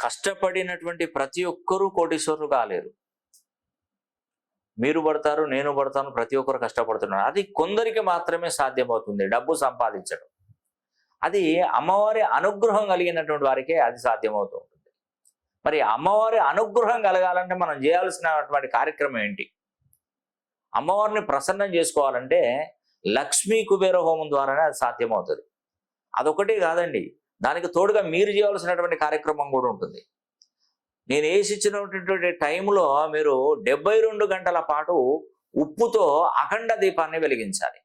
కష్టపడినటువంటి ప్రతి ఒక్కరూ కోటీశ్వరులు కాలేరు. మీరు పడతారు నేను పడతాను ప్రతి ఒక్కరు కష్టపడుతున్నారు. అది కొందరికి మాత్రమే సాధ్యమవుతుంది డబ్బు సంపాదించడం. అది అమ్మవారి అనుగ్రహం కలిగినటువంటి వారికే అది సాధ్యమవుతూ ఉంటుంది మరి అమ్మవారి అనుగ్రహం కలగాలంటే మనం చేయాల్సినటువంటి కార్యక్రమం ఏంటి? అమ్మవారిని ప్రసన్నం చేసుకోవాలంటే లక్ష్మీ కుబేర హోమం ద్వారానే అది సాధ్యమవుతుంది. అదొకటి కాదండి. దానికి తోడుగా మీరు చేయాల్సినటువంటి కార్యక్రమం కూడా ఉంటుంది. నేను వేసిచ్చినటువంటి టైంలో మీరు డెబ్బై రెండు గంటల పాటు ఉప్పుతో అఖండ దీపాన్ని వెలిగించాలి.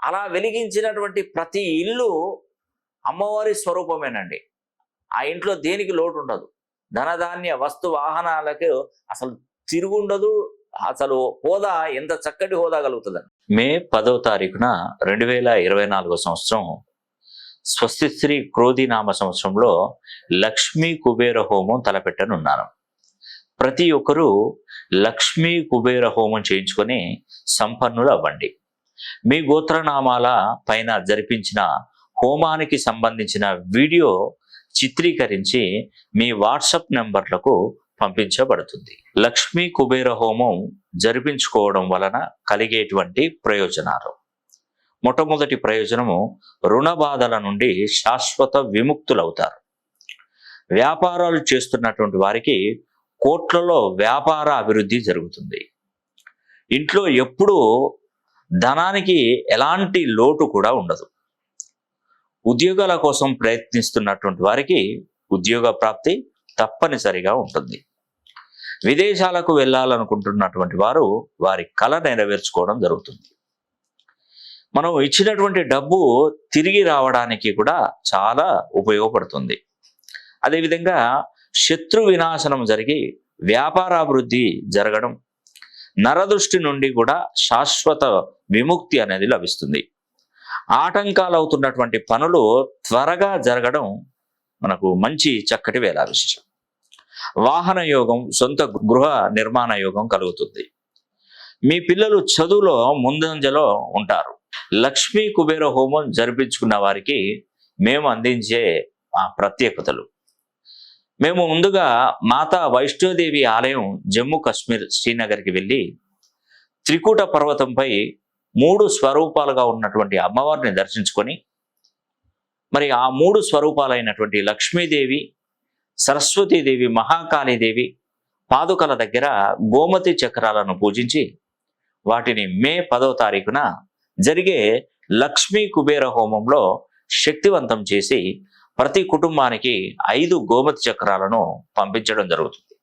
అలా వెలిగించినటువంటి ప్రతి ఇల్లు అమ్మవారి స్వరూపమేనండి. ఆ ఇంట్లో దేనికి లోటు ఉండదు ధనధాన్య వస్తు వాహనాలకు అసలు తిరుగుండదు అసలు హోదా ఎంత చక్కటి హోదా కలుగుతుందని మే పదో తారీఖున రెండు వేల ఇరవై నాలుగో సంవత్సరం స్వస్తి శ్రీ క్రోధి నామ సంవత్సరంలో లక్ష్మీ కుబేర హోమం తలపెట్టనున్నాను. ప్రతి ఒక్కరూ లక్ష్మీ కుబేర హోమం చేయించుకొని సంపన్నులు అవ్వండి మీ గోత్రనామాల పైన జరిపించిన హోమానికి సంబంధించిన వీడియో చిత్రీకరించి మీ వాట్సప్ నెంబర్లకు పంపించబడుతుంది. లక్ష్మీ కుబేర హోమం జరిపించుకోవడం వలన కలిగేటువంటి ప్రయోజనాలు. మొట్టమొదటి ప్రయోజనము రుణ బాధల నుండి శాశ్వత విముక్తులవుతారు. వ్యాపారాలు చేస్తున్నటువంటి వారికి కోట్లలో వ్యాపార అభివృద్ధి జరుగుతుంది. ఇంట్లో ఎప్పుడూ ధనానికి ఎలాంటి లోటు కూడా ఉండదు. ఉద్యోగాల కోసం ప్రయత్నిస్తున్నటువంటి వారికి ఉద్యోగ ప్రాప్తి తప్పనిసరిగా ఉంటుంది. విదేశాలకు వెళ్ళాలనుకుంటున్నటువంటి వారు వారి కళ నెరవేర్చుకోవడం జరుగుతుంది. మనం ఇచ్చినటువంటి డబ్బు తిరిగి రావడానికి కూడా చాలా ఉపయోగపడుతుంది. అదేవిధంగా శత్రు వినాశనం జరిగి వ్యాపారాభివృద్ధి జరగడం నరదృష్టి నుండి కూడా శాశ్వత విముక్తి అనేది లభిస్తుంది. ఆటంకాలు అవుతున్నటువంటి పనులు త్వరగా జరగడం మనకు మంచి చక్కటి వేళ విశేషం వాహన యోగం సొంత గృహ నిర్మాణ యోగం కలుగుతుంది. మీ పిల్లలు చదువులో ముందంజలో ఉంటారు. లక్ష్మీ కుబేర హోమం జరిపించుకున్న వారికి మేము అందించే ప్రత్యేకతలు. మేము ముందుగా మాతా వైష్ణోదేవి ఆలయం జమ్మూ కాశ్మీర్ శ్రీనగర్కి వెళ్ళి త్రికూట పర్వతంపై మూడు స్వరూపాలుగా ఉన్నటువంటి అమ్మవారిని దర్శించుకొని మరి ఆ మూడు స్వరూపాలైనటువంటి లక్ష్మీదేవి సరస్వతీదేవి మహాకాళీదేవి పాదుకల దగ్గర గోమతి చక్రాలను పూజించి వాటిని మే పదో తారీఖున జరిగే లక్ష్మీ కుబేర హోమంలో శక్తివంతం చేసి ప్రతి కుటుంబానికి ఐదు గోమతి చక్రాలను పంపించడం జరుగుతుంది.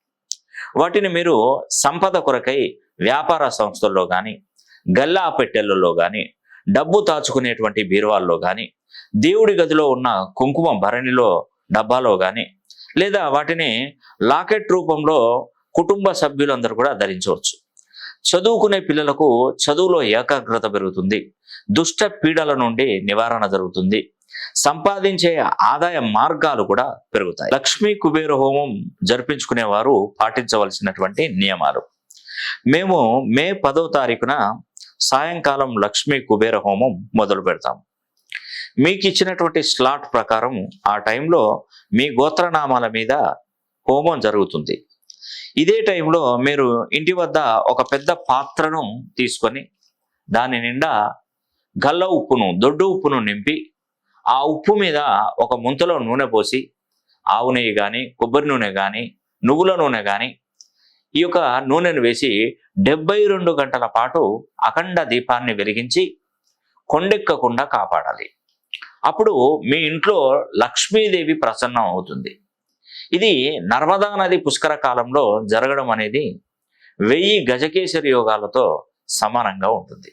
వాటిని మీరు సంపద కొరకై వ్యాపార సంస్థల్లో కానీ గల్లా పెట్టెలలో కానీ డబ్బు దాచుకునేటువంటి బీరువాల్లో కానీ దేవుడి గదిలో ఉన్న కుంకుమ భరణిలో డబ్బాలో కానీ లేదా వాటిని లాకెట్ రూపంలో కుటుంబ సభ్యులందరూ కూడా ధరించవచ్చు. చదువుకునే పిల్లలకు చదువులో ఏకాగ్రత పెరుగుతుంది. దుష్ట పీడల నుండి నివారణ జరుగుతుంది. సంపాదించే ఆదాయ మార్గాలు కూడా పెరుగుతాయి. లక్ష్మీ కుబేర హోమం జరిపించుకునే వారు పాటించవలసినటువంటి నియమాలు. మేము మే పదో తారీఖున సాయంకాలం లక్ష్మీ కుబేర హోమం మొదలు పెడతాం. మీకు ఇచ్చినటువంటి స్లాట్ ప్రకారం ఆ టైంలో మీ గోత్రనామాల మీద హోమం జరుగుతుంది. ఇదే టైంలో మీరు ఇంటి వద్ద ఒక పెద్ద పాత్రను తీసుకొని దాని నిండా గల్ల ఉప్పును దొడ్డు ఉప్పును నింపి ఆ ఉప్పు మీద ఒక ముంతలో నూనె పోసి ఆవు నెయ్యి కానీ కొబ్బరి నూనె కానీ నువ్వుల నూనె కానీ ఈ యొక్క నూనెను వేసి డెబ్బై రెండు గంటల పాటు అఖండ దీపాన్ని వెలిగించి కొండెక్కకుండా కాపాడాలి. అప్పుడు మీ ఇంట్లో లక్ష్మీదేవి ప్రసన్నం అవుతుంది. ఇది నర్మదా నది పుష్కర కాలంలో జరగడం అనేది వెయ్యి గజకేసరి యోగాలతో సమానంగా ఉంటుంది.